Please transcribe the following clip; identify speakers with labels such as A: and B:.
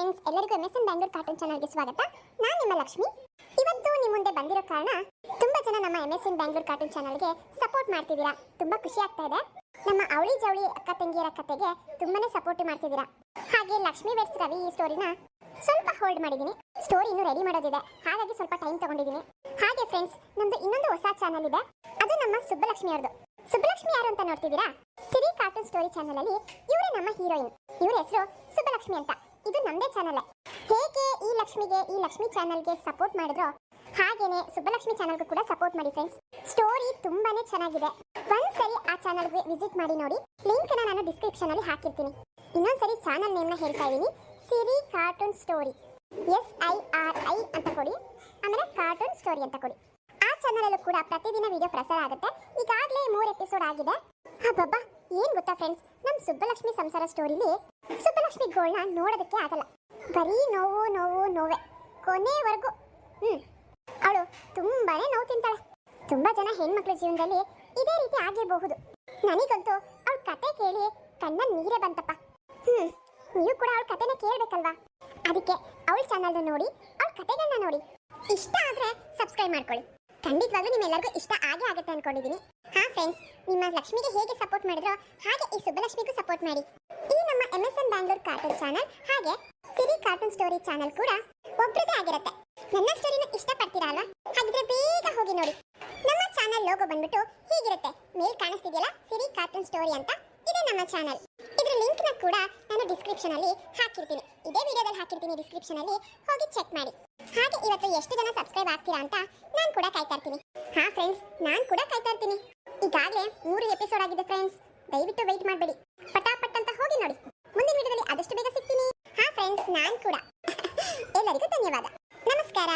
A: Friends ಎಲ್ಲರಿಗೂ M S N Bangalore cartoon ಚಾನಲ್ಗೆ ಸ್ವಾಗತ. ನಾನು ನಿಮ್ಮ ಲಕ್ಷ್ಮಿ. ಇವತ್ತು ನಿಮ್ಮ ಮುಂದೆ ಬಂದಿರೋ ಕಾರಣ ತುಂಬಾ ಜನ ನಮ್ಮ M S N Bangalore cartoon ಚಾನಲ್ಗೆ ಸಪೋರ್ಟ್ ಮಾಡ್ತಿದ್ದೀರಾ. ತುಂಬಾ ಖುಷಿ ಆಗ್ತಾ ಇದೆ. ನಮ್ಮ ಅವಳಿ ಜವಳಿ ಅಕ್ಕ ತಂಗಿಯರ ಕತೆಗೆ ತುಂಬಾನೇ ಸಪೋರ್ಟ್ ಮಾಡ್ತಿದ್ದೀರಾ. ಹಾಗೆ ಲಕ್ಷ್ಮಿ ವೆಡ್ಸ್ ರವಿ ಈ ಸ್ಟೋರಿನ ಸ್ವಲ್ಪ ಹೋಲ್ಡ್ ಮಾಡಿದ್ದೀನಿ. ಸ್ಟೋರಿ ಇನ್ನೂ ರೆಡಿ ಮಾಡೋದಿದೆ. ಹಾಗಾಗಿ ಸ್ವಲ್ಪ ಟೈಮ್ ತಗೊಂಡಿದ್ದೀನಿ. ಹಾಗೆ ಫ್ರೆಂಡ್ಸ್ ನಮ್ದು ಇನ್ನೊಂದು ಹೊಸ ಚಾನಲ್ ಇದೆ. ಅದು ನಮ್ಮ ಸುಬ್ಬಲಕ್ಷ್ಮಿ ಅವ್ರದ್ದು ಸುಬ್ಬಲಕ್ಷ್ಮಿ ಯಾರು ಅಂತ ನೋಡ್ತಿದ್ದೀರಾ? ಸಿರಿ ಕಾರ್ಟೂನ್ ಸ್ಟೋರಿ ಚಾನಲ್ ಅಲ್ಲಿ ಇವರೇ ನಮ್ಮ ಹೀರೋಯಿನ್ ಇವರ ಹೆಸರು ಸುಬ್ಬಲಕ್ಷ್ಮಿ ಅಂತ. ಇದು ನಮ್ಮದೇ ಚಾನಲ್ ಹೇಗೆ ಈ ಲಕ್ಷ್ಮಿಗೆ, ಈ ಲಕ್ಷ್ಮಿ ಚಾನಲ್ಗೆ ಸಪೋರ್ಟ್ ಮಾಡಿದ್ರು, ಹಾಗೇನೆ ಸುಬ್ಬಲಕ್ಷ್ಮಿ ಚಾನಲ್ಗೂ ಕೂಡ ಸಪೋರ್ಟ್ ಮಾಡಿ ಫ್ರೆಂಡ್ಸ್ ಸ್ಟೋರಿ ತುಂಬಾನೇ ಚೆನ್ನಾಗಿದೆ. ಒಂದ್ಸರಿ ಆ ಚಾನಲ್ಗೆ ವಿಸಿಟ್ ಮಾಡಿ ನೋಡಿ ಲಿಂಕ್ ನಾನು ಡಿಸ್ಕ್ರಿಪ್ಷನ್ ಅಲ್ಲಿ ಹಾಕಿರ್ತೀನಿ. ಇನ್ನೊಂದ್ಸರಿ ಚಾನಲ್ ನೇಮ್ನ ಹೇಳ್ತಾ ಇದ್ದೀನಿ Siri cartoon story S I R I ಅಂತ ಕೊಡಿ, ಆಮೇಲೆ ಕಾರ್ಟೂನ್ ಸ್ಟೋರಿ ಅಂತ ಕೊಡಿ. ಆ ಚಾನಲ್ ಅಲ್ಲೂ ಕೂಡ ಪ್ರತಿದಿನ ವಿಡಿಯೋ ಪ್ರಸಾರ ಆಗುತ್ತೆ. ಈಗಾಗಲೇ ಮೂರು ಎಪಿಸೋಡ್ ಆಗಿದೆ. ಹಬ್ಬಬ್ಬ ಏನ್ ಗೊತ್ತಾ ಫ್ರೆಂಡ್ಸ್ ನಮ್ ಸುಬ್ಬಲಕ್ಷ್ಮಿ ಸಂಸಾರ ಸ್ಟೋರಿಲಿ ಸುಬ್ಬಲಕ್ಷ್ಮಿ ಗೋಳ್ನ ನೋಡೋದಕ್ಕೆ ಆಗಲ್ಲ. ಬರೀ ನೋವು ನೋವು, ನೋವೆ. ಕೊನೆವರೆಗೂ. ಹ್ಮ್. ಅವಳು ತುಂಬಾನೇ ನೋವು ತಿಂತಾಳೆ. ತುಂಬಾ ಜನ ಹೆಣ್ಮಕ್ಳ ಜೀವನದಲ್ಲಿ ಇದೇ ರೀತಿ ಆಗಿರಬಹುದು. ನನಗಂತೂ ಅವ್ಳ ಕತೆ ಕೇಳಿ ಕಣ್ಣ ನೀರೆ ಬಂತಪ್ಪ. ಹ್ಮ್. ನೀವು ಕೂಡ ಅವಳ ಕತೆನ ಕೇಳ್ಬೇಕಲ್ವಾ? ಅದಕ್ಕೆ ಅವಳ ಚಾನಲ್ ನೋಡಿ, ಅವಳ ಕತೆಗಳನ್ನ ನೋಡಿ. ಇಷ್ಟ ಆದ್ರೆ ಸಬ್ಸ್ಕ್ರೈಬ್ ಮಾಡ್ಕೊಳ್ಳಿ. ಖಂಡಿತವಾಗ್ಲೂ ನಿಮ್ಮೆಲ್ಲರಿಗೂ ಇಷ್ಟ ಆಗೇ ಆಗುತ್ತೆ ಅನ್ಕೊಂಡಿದ್ದೀನಿ ಹಾ ಫ್ರೆಂಡ್ಸ್ ನಿಮ್ಮ ಲಕ್ಷ್ಮಿಗೆ ಹೇಗೆ ಸಪೋರ್ಟ್ ಮಾಡಿದ್ರೋ ಹಾಗೆ ಈ ಸುಬ್ಬಲಕ್ಷ್ಮಿಗೂ ಸಪೋರ್ಟ್ ಮಾಡಿ. ಈ ನಮ್ಮ M S N Bangalore cartoon channel ಹಾಗೆ ಸಿರಿ ಕಾರ್ಟೂನ್ ಸ್ಟೋರಿ ಚಾನಲ್ ಕೂಡ ಒಬ್ರದೇ ಆಗಿರುತ್ತೆ. ನನ್ನ ಸ್ಟೋರಿನ ಇಷ್ಟಪಡ್ತೀರಾ ಅಲ್ವಾ? ಹಾಗಿದ್ರೆ ಬೇಗ ಹೋಗಿ ನೋಡಿ. ನಮ್ಮ ಚಾನಲ್ ಲೋಗೋ ಬಂದ್ಬಿಟ್ಟು ಹೀಗಿರುತ್ತೆ. ಮೇಲ್ ಕಾಣಿಸ್ತಿದೆಯಲ್ಲ? ಸಿರಿ ಕಾರ್ಟೂನ್ ಸ್ಟೋರಿ ಅಂತ. ಇದೆ ನಮ್ಮ ಚಾನಲ್ ಇದ್ರ ಲಿಂಕ್ನ ಕೂಡ ನಾನು ಡಿಸ್ಕ್ರಿಪ್ಷನ್ ಅಲ್ಲಿ ಹಾಕಿರ್ತೀನಿ. ಇದೇ ವಿಡಿಯೋದಲ್ಲಿ ಹಾಕಿರ್ತೀನಿ ಡಿಸ್ಕ್ರಿಪ್ಷನ್ ಅಲ್ಲಿ. ಹೋಗಿ ಚೆಕ್ ಮಾಡಿ. ಹಾಗೆ ಇವತ್ತು ಎಷ್ಟು ಜನ ಸಬ್ಸ್ಕ್ರೈಬ್ ಆಗ್ತೀರಾ ಅಂತ ನಾನು ಕೂಡ ಕಾಯ್ತಾ ಇರ್ತೀನಿ. ಹಾ ಫ್ರೆಂಡ್ಸ್ ನಾನು ಕೂಡ ಕಾಯ್ತಾ ಇರ್ತೀನಿ. ಈಗಾಗಲೇ ಮೂರು ಎಪಿಸೋಡ್ ಆಗಿದೆ ಫ್ರೆಂಡ್ಸ್ ದಯವಿಟ್ಟು ವೆಯ್ಟ್ ಮಾಡಬೇಡಿ. ಪಟಾಪಟ್ ಅಂತ ಹೋಗಿ ನೋಡಿ. ಮುಂದಿನ ವಿಡಿಯೋದಲ್ಲಿ ಆದಷ್ಟು ಬೇಗ ಸಿಗ್ತೀನಿ. ಹಾ ಫ್ರೆಂಡ್ಸ್ ನಾನು ಕೂಡ. ಎಲ್ಲರಿಗೂ ಧನ್ಯವಾದ. ನಮಸ್ಕಾರ.